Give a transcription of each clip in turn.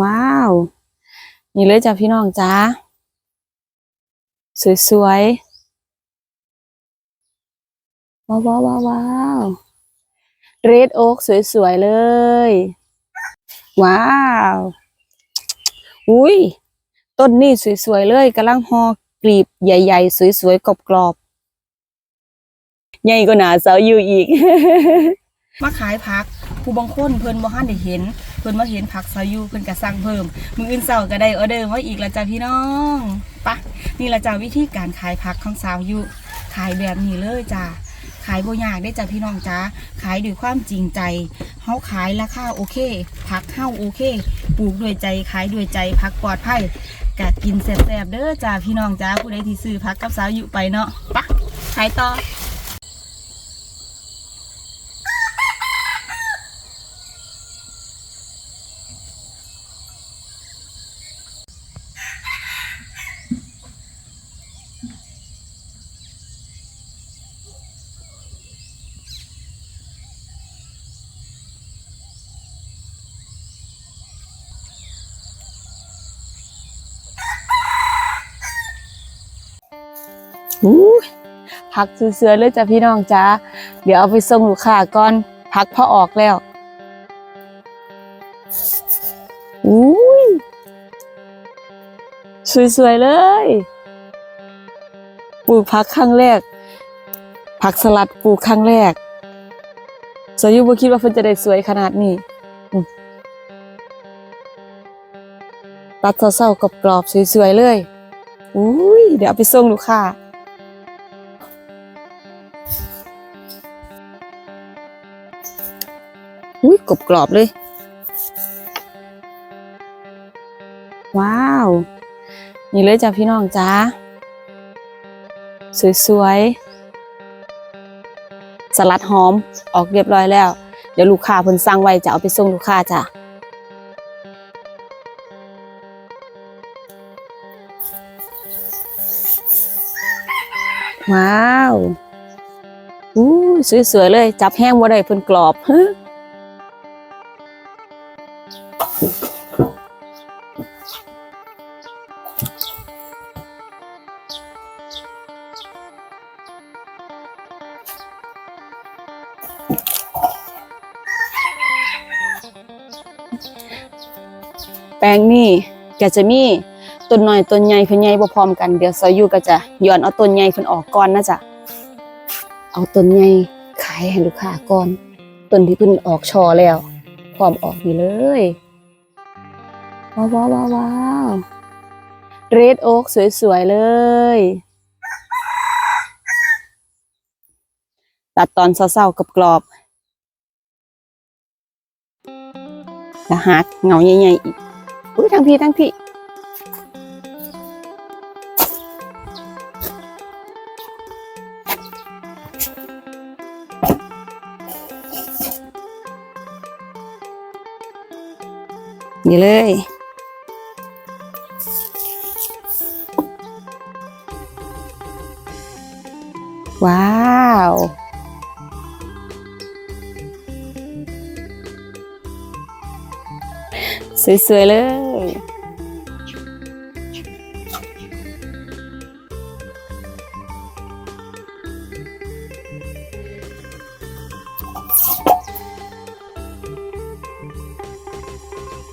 ว้าว นี่เลยจ้ะพี่น้องจ้าสวยๆ ว้าวว้าวว้าวว้าวเรดโอ๊กสวยๆ เลย ว้าว อุ้ย ต้นนี่สวยๆ เลยกำลังหอกลีบใหญ่ๆ สวยๆ กรอบๆ ใหญ่ก็หนาเสาอยู่อีก มาขายผัก ผู้บางคนเพิ่นบ่ทันได้เห็น เพิ่นมาเห็นผักเสาอยู่เพิ่นก็สั่งเพิ่มมื้ออื่นเช้าก็ได้ออเดอร์มาอีกล้วจ้ะพี่น้องปะนี่ละจ้ะวิธีการขายผักของสาวอยู่ขายแบบนี้เลยจ้ะขายบ่ยากได้จ้ะพี่น้องจ้าขายด้วยความจริงใจเฮาขายราคาโอเคผักเฮาโอเค ปลูกด้วยใจขายด้วยใจผักปลอดภัยกะกินแซ่บๆเด้อจ้าพี่น้องจ้าผู้ใดที่ซื้อผักกับสาวอยู่ไปเนาะปะขายต่อ ผักเสือๆเลยจ้ะพี่น้องจ้าเดี๋ยวเอาไปส่งลูกค้าก่อนผักพอออกแล้วอุ้ยสวยๆเลยปลูกผักครั้งแรก ผักสลัดปลูกครั้งแรกสายุบ่คิดว่าเพิ่นจะได้สวยขนาดนี้ตัดเศร้าๆกรอบๆสวยๆเลยอุ้ยเดี๋ยวเอาไปส่งลูกค้า กรอบกรอบๆเลย ว้าว นี่เลยจ้ะพี่น้องจ้าสวยๆ สลัดหอมออกเรียบร้อยแล้ว เดี๋ยวลูกค้าเพิ่นสั่งไว้จะเอาไปส่งลูกค้าจ้ะว้าวอู้สวยๆเลย จับแห้งบ่าได้เพิ่นกรอบ ปลงนี่ก็จะมีต้นหน้อยต้นใหญ่เพิ่นใหญ่บ่พร้อมกันเดี๋ยวซอยอยู่ก็จะย้อนเอาต้นใหญ่เพิ่นออกก่อนนะจ๊ะเอาต้นใหญ่ขายให้ลูกค้าก่อนต้นที่เพิ่นออกชอแล้ว พร้อมออกนี่เลยว้าวว้าวว้าววาวเรดโอ๊กสวยๆเลยตัดตอนเศร้าๆกับกรอบแล้วหักเงาใหญ่ๆอีก อุ้ยทั้งพี่ทั้งพี่นี่เลยว้าว สวย ๆ เลย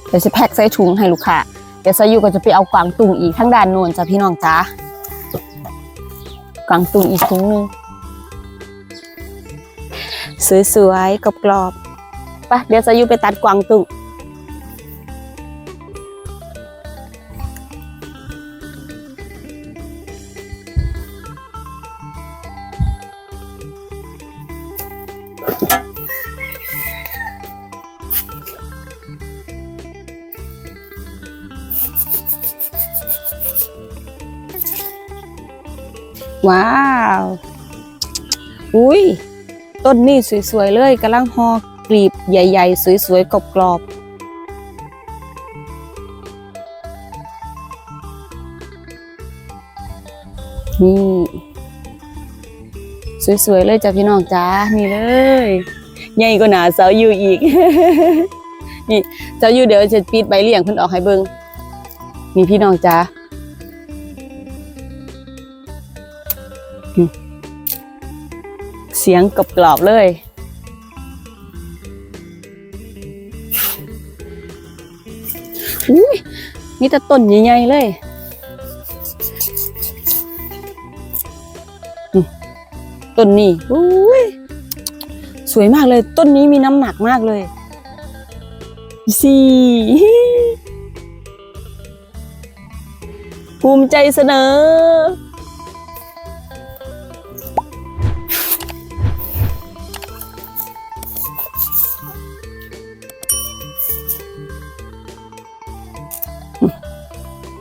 เดี๋ยวจะแพ็คใส่ถุงให้ลูกค้า เดี๋ยวซายุก็จะไปเอากวางตุงอีกทั้งด้านโน้นจ้ะพี่น้องจ้ากวางตุงอีกถุงนึงสวยๆกรอบๆไปเดี๋ยวซายุไปตัดกวางตุง ว้าว อุ้ย ต้นนี่สวยๆเลยกำลังหอกลีบใหญ่ ๆ สวยๆกรอบๆนี่ สวยๆเลยจ้ะพี่น้องจ้านี่เลย ใหญ่กว่าหนาเสาอยู่อีก นี่เจ้าอยู่เดี๋ยวจะปิดใบเลี้ยงเพิ่นออกให้เบิ่งมีพี่น้องจ้า เสียงกรอบๆเลย อุ้ยมีแต่ต้นใหญ่ๆเลยต้นนี้อุ้ยสวยมากเลย ต้นนี้มีน้ำหนักมากเลยสี่ภูมิใจเสนอ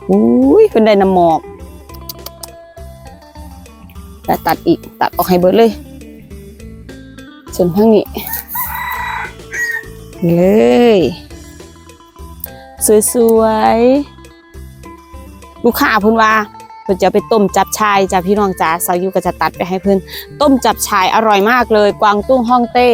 อุ้ยเป็นไดนาหมอกแต่ตัดอีกตัดออกให้เบิดเลย ส่วนข้างนี้นี่เลย สวยๆ ลูกค้าเพิ่นว่าเพิ่นจะไปต้มจับชายจ้ะพี่น้องจ๋าสาวยูก็จะตัดไปให้เพิ่นต้มจับชายอร่อยมากเลย กวางตุ้งฮ่องเต้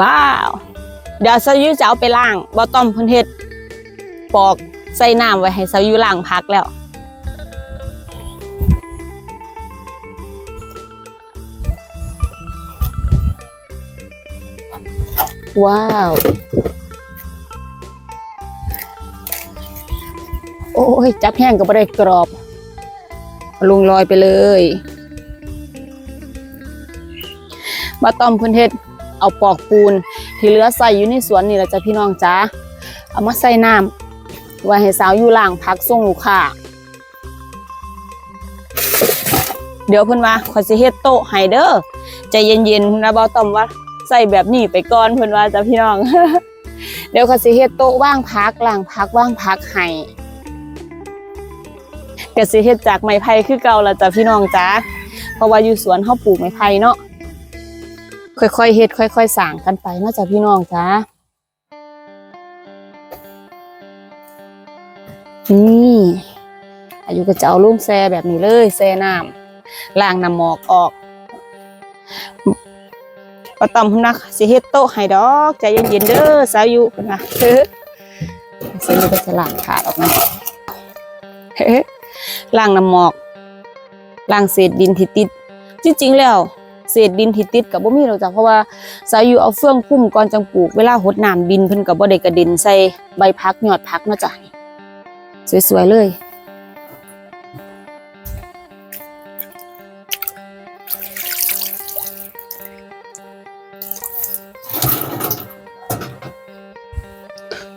ว้าว เดี๋ยวสาวยูจะเอาไปล้างบ่ต้มเพิ่นเฮ็ดปอกใส่น้ำไว้ให้สาวยูล้างพักแล้วว้าว โอ้ย จับแห้งก็ไม่ได้กรอบ ลุงลอยไปเลย มาต้อมพื้นเทศ เอาปอกปูน ที่เหลือใส่อยู่ในสวนนี่แหละจ้ะพี่น้องจ้าเอามาใส่น้ำไว้ให้สาวอยู่ล่างพักส่งลูกค้าเดี๋ยวเพิ่นว่าขอสิเฮ็ดโต๊ะให้เด้อใจเย็นๆนะบ่ต้อมว่าใส่แบบนี้ไปก่อนเพิ่นว่าจ้ะพี่น้อง เดี๋ยวขาสิเฮ็ดโต๊ะว่างพักล่างพักว่างพักให้กสิเฮ็ดจากไม้ไผ่คือเก่าละจ้ะพี่น้องจ้าเพราะว่าอยู่สวนเฮาปลูกไม้ไผ่เนาะ ค่อยๆเฮ็ดค่อยๆสร้างกันไปนาะจ้ะพี่น้องจ้านี่อายุก็จะเอาลุงแซ่แบบนี้เลยแซ่น้ำล้างน้ำหมอกออกปาตอมพุ่นนะสิเฮ็ดโต๊ะให้ดอกใจเย็นๆเด้อสาวอยู่พุ่นนะเฮ้อเส้วก็จะล้างขาดออกมาเฮ้อล้างน้ำหมอกล้างเศษดินที่ติดจริงๆแล้ว เศษดินที่ติดกับบ่มีหรอกจ้ะเพราะว่าสาวอยู่เอาเฟืองคุ้มก่อนจังปลูกเวลาหดน้ำดินเพิ่นก็บ่ได้กระเด็นใส่ใบพักยอดพักเนาะจ้ะสวยๆเลย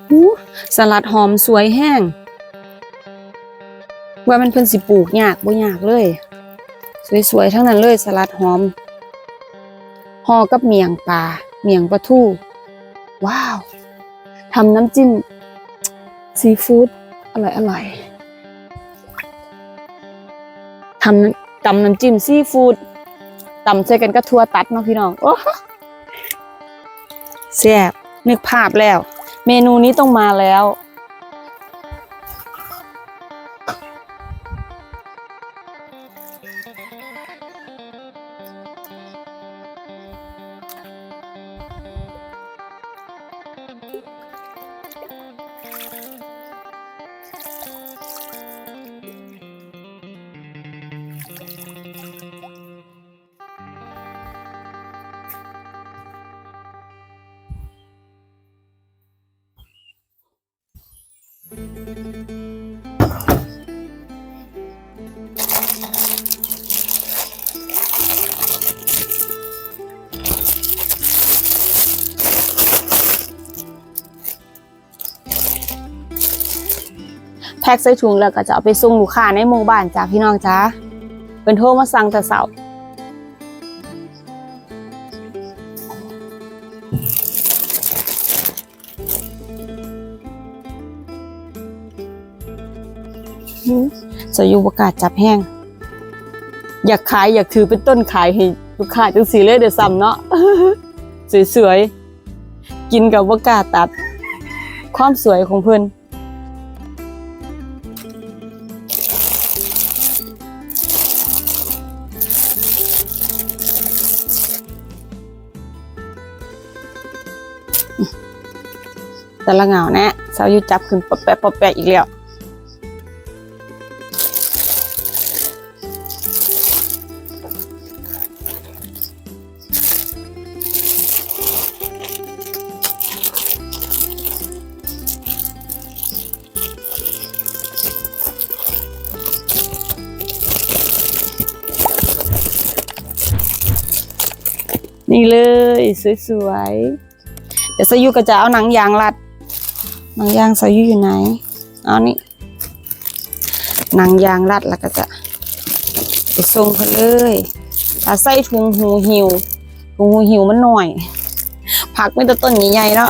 หูสลัดหอมสวยแห้ง ว่ามันเพิ่นสิปลูกยากบ่ยากเลย สวยๆทั้งนั้นเลยสลัดหอม ห่อกับเมียงปลาเมียงปลาทูว้าวทำน้ำจิ้มซีฟู้ดอร่อยอร่อยทำตำน้ำจิ้มซีฟู้ดตำใส่กันกับทั่วตัดเนาะพี่น้องโอ้แซ่บนึกภาพแล้ว เมนูนี้ต้องมาแล้ว แพ็กใส่ถุงแล้วก็จะเอาไปส่งลูกค้าในหมู่บ้านจ้าพี่น้องจ้าเป็นโทรมาสั่งแต่เสา จะอยู่ประกาศจับแห้ง อยากขายอยากถือเป็นต้นขายให้ลูกค้าจังสีเลยเดี๋ยวซ้ำเนาะสวยๆ กินกับประกาศตัด ความสวยของเพื่อนแต่ละเหงาแนะสายูจับขึ้นปะแปะปะแปะอีกแล้ว นี่เลย สวยๆ เดี๋ยวสายุก็จะเอาหนังยางรัด หนังยางสายุอยู่ไหน เอานี่ หนังยางรัดแล้วก็จะไปส่งเขาเลยถ้าใส่ถุงหูหิวถุงหูหิวมันหน่อย ผักไม่ต้นต้นใหญ่ๆแล้ว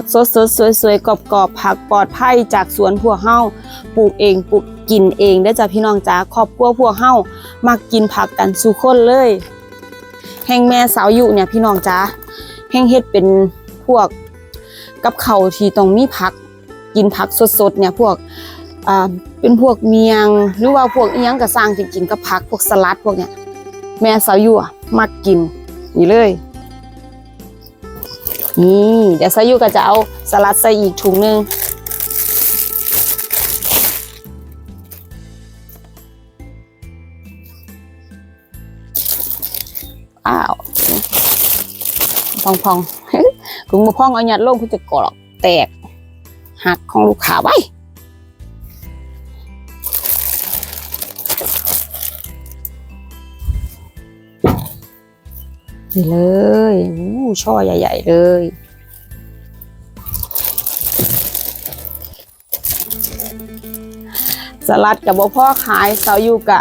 ผักสดสดสวยๆกรอบๆผักปลอดภัยจากสวนพวกเฮาปลูกเองปลูกกินเองได้จ้ะพี่น้องจ๋าครอบครัวพวกเฮามักกินผักกันสุคนเลย แห่งแม่สาวอยู่เนี่ยพี่น้องจ๋าแห่งเฮ็ดเป็นพวกกับเขาที่ต้องมีผักกินผักสดๆเนี่ยพวกเป็นพวกเมียงหรือว่าพวกอียังก็สร้างจริงๆกับผักพวกสลัดพวกเนี้ยแม่สาวอยู่อะมักกินนี่เลย นี่เดี๋ยวซายุก็จะเอาสลัดใส่อีกถุงหนึ่งอ้าวพองพองๆกุงมาพองเอาหยัดลงคุณจะกรอกแตกหักของลูกค้าไว้ นี่เลยอู้ช่อใหญ่ ๆ เลยสลัดกับบ่พ่อขายเสาอยู่กะ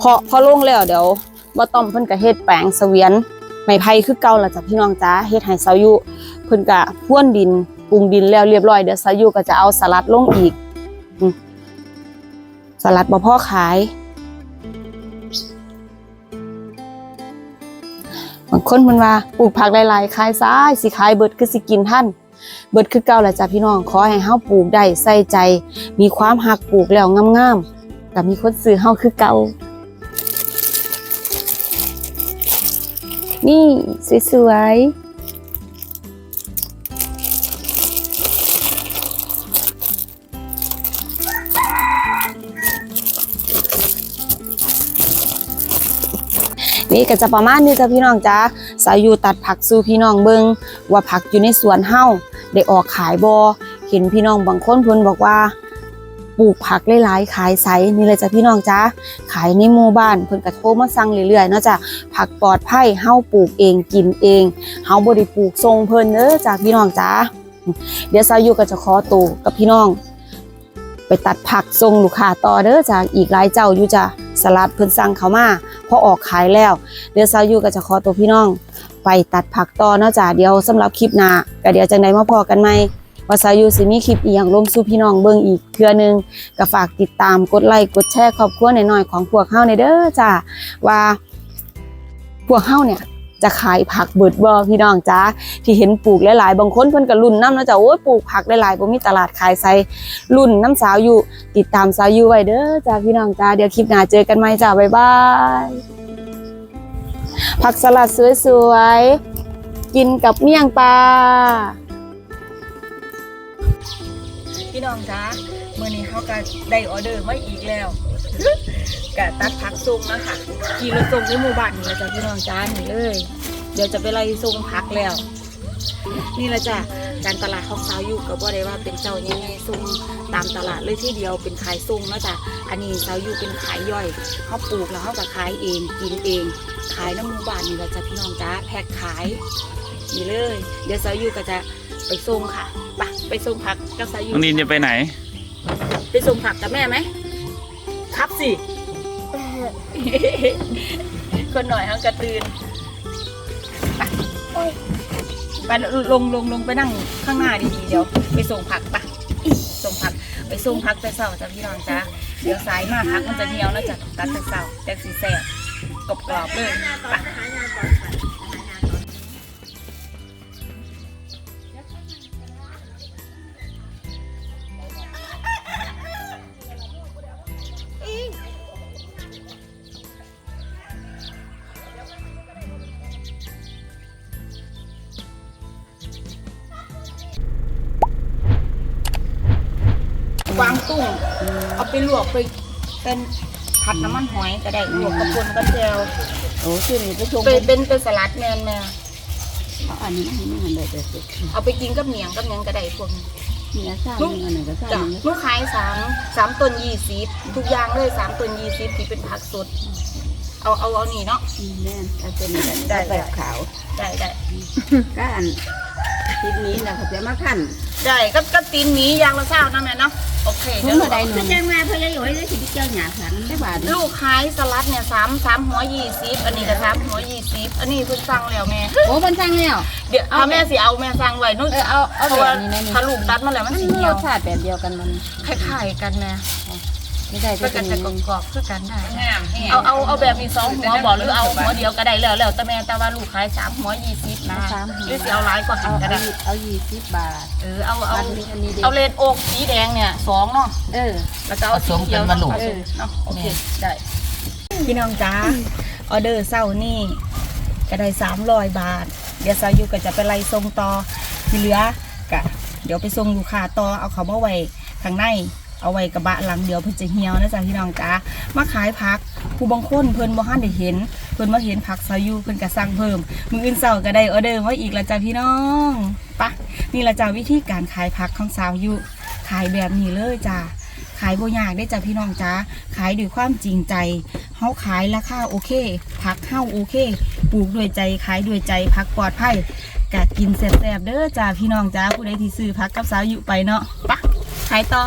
พอพอลงแล้วเดี๋ยวบ่ต้อมเพิ่นก็เฮ็ดแปลงเสวียนไม้ไผ่คือเก่าล่ะจ้ะพี่น้องจ้าเฮ็ดให้เสาอยู่เพิ่นก็พ่วนดินปรุงดินแล้วเรียบร้อยเดี๋ยวเสาอยู่ก็จะเอาสลัดลงอีกสลัดบ่พ่อขาย บางคนมันว่าปลูกผักหลายๆขายซ้ายสิขายเบิดคือสิกินท่านเบิดคือเก่าแหละจ้ะพี่น้องขอให้เฮาปลูกได้ใส่ใจ มีความหักปลูกแล้วงามๆแต่มีคนซื้อเฮาคือเก่านี่สวยๆ นี่ก็จะประมาณนี้จ้ะพี่น้องจ้าสายอยู่ตัดผักสู่พี่น้องเบิงว่าผักอยู่ในสวนเฮาได้ออกขายบอเห็นพี่น้องบางคนเพิ่นบอกว่าปลูกผักหลายๆขายไสนี่เลยจ้ะพี่น้องจ้าขายในหมู่บ้านเพิ่นก็โทรมาสั่งเรื่อยๆเนาะจ้ะผักปลอดภัยเฮาปลูกเองกินเองเฮาบ่ได้ปลูกทรงเพิ่นเด้อจ้ะพี่น้องจ้าเดี๋ยวสายอยู่ก็จะขอตัวกับพี่น้อง ไปตัดผักส่งลูกค้าต่อเด้อจ้ะอีกหลายเจ้าอยู่จ้ะ สลัดเพิ่นสั่งเขามาพอออกขายแล้ว เดี๋ยวสาวอยู่ก็จะขอตัวพี่น้อง ไปตัดผักต่อเนาะจ้ะเดี๋ยวสำหรับคลิปหน้าก็เดี๋ยวจังไดมาพอกันใหม่ว่าสาวอยู่สิมีคลิปอีหยังลงสู่พี่น้องเบิ่งอีกเทื่อนึงก็ฝากติดตามกดไลค์กดแชร์ครอบครัวหน่อยๆของพวกเฮาในเด้อจ้ะว่าพวกเฮาเนี่ย จะขายผักเบิดบ่พี่น้องจ้าที่เห็นปลูกหลายๆ บางคนเพิ่นก็รุ่นน้ำนะจ้ะโอ้ยปลูกผักหลายๆบ่มีตลาดขายใส่รุ่นน้ำสาวอยู่ ติดตามสาวอยู่ไว้เด้อจ้าพี่น้องจ้าเดี๋ยวคลิปหน้าเจอกันใหม่จ้าบ๊ายบายผักสลัดสวยๆกินกับเมี่ยงปลาพี่น้องจ้าเมื่อนี้เขาก็ได้ออเดอร์มาอีกแล้ว กะตัดผักส่งนะคะขี่รถส่งในหมู่บ้านนี่แหละจ้ะพี่น้องจ้านี่เลย เดี๋ยวจะไปไล่ส่งผักแล้ว นี่แหละจ้ะการตลาดของสาวอยู่กับว่าได้ว่าเป็นเจ้าใหญ่ๆส่งตามตลาดเลยที่เดียวเป็นขายส่งเนาะจ้ะอันนี้สาวอยู่เป็นขายย่อยเขาปลูกแล้วเขาก็ขายเองกินเอง ขายน้ำหมูบานนี่แหละจ้ะพี่น้องจ้าแพ็คขายนี่เลย เดี๋ยวสาวอยู่ก็จะไปส่งค่ะไปไปส่งผักกับสาวอยู่น้องนินจะไปไหน ไปส่งผักกับแม่ไหมครับสิ คนหน่อยเขากระตือนไปไปลงลงลงไปนั่งข้างหน้าดีๆเดี๋ยวไปส่งผักปะส่งผักไปส่งผักแต่เช้าจ้ะพี่น้องจ้าเดี๋ยวสายมากพักมันจะเหนียวแล้วจ้ะตัดแต่เช้าแต่สีแสบกรอบๆเลยไป งตุ้งเอาไปลวกไปเป็นผัดน้ำมันหอยก็ได้ลวกกระปุนกระเจียวโอ้ชื่อนี้ไปชมเป็นเป็นเป็นสลัดแมนแม่อันนี้อันนี้มันได้แต่สุดเอาไปกินกับเหนียงกับหยังก็ได้พวกนี้เนื้อซ่าอันไหนก็ซ่าจ้ะลูกขายสามสามต้นยี่สิบทุกอย่างเลยสามต้นยี่สิบที่เป็นผักสดเอาเอาเอานี่เนาะแม่เอาเป็นแบบขาวได้ได้ก็อันทีนี้นะเขาจะมาขั้น ได้ก็ก็ตีนหมีอย่างละเศร้านะแม่เนาะโอเคถุเดี๋งยวละใดหนึ่คืองจังมาเพราะยายหยอยได้สิไปเจ้าหยาขันได้บาทลูกขายสลัดเนี่ยสามสามหัวยี่สิบอันนี้ก็สามหัวยี่สิบอันนี้เพิ่งสั่งแล้วแม่ โอ้มันจังแล้ว เดี๋ยวถ้าแม่สิเอาแม่สั่งไว้นู่นเออเอาเอาเพราะแบว่าบนี้นะนี่ ถ้าลูกตัดมาแล้วมันมันสีรเหี่ยวสชาติแบบเดียวกันมันคล้ายๆกันแม่ ไม่ได้ก็ก็จะจะจะมีกรอบๆคือกันได้ เอาเอาเอาแบบมีสองหัวบอกหรือเอาหัวเดียวก็ได้แล้วแล้วแต่แม่แต่ว่าลูกขายสามหัวยี่สิบนะหรือสิเอาหลายกว่าหัเอานก็ได้เอายี่สิบบาท เออเอาเอาอันนี้อันนี้ดีเอาเลนโอกสีแดงเนี่ยสองเนาะเออ แล้วก็เอาสีเขียวผสมกันมาลูกผสมเนาะโอเคได้พี่น้องจ้าออเดอร์เศร้านี่ก็ได้สามร้อยบาท เดี๋ยวสายุก็จะไปไล่ส่งต่อที่เหลือกะเดี๋ยวไปส่งลูกค้าต่อเอาเขามาไว้ข้างใน เอาไว้กระบะหลังเดียวเพื่อจะเหี่ยวนะจ๊ะพี่น้องจ้ามาขายผักผู้บางคนเพิ่นบ่ทันได้เห็น เพิ่นมาเห็นผักสายุเพิ่นก็สั่งเพิ่มมื้ออื่นเช้าก็ได้ออเดอร์มาอีกล้วจ้ะพี่น้องปะนี่ละจ้ะวิธีการขายผักของสาวยุขายแบบนี้เลยจ้ะขายบ่ยากได้จ้ะพี่น้องจ้าขายด้วยความจริงใจเฮาขายราคาโอเคผักเฮาโอเค ปลูกด้วยใจขายด้วยใจผักปลอดภัยกะกินแซ่บๆเด้อจ้าพี่น้องจ้าผู้ใดที่ซื้อผักกับสาวยุไปเนาะปะขายต่อ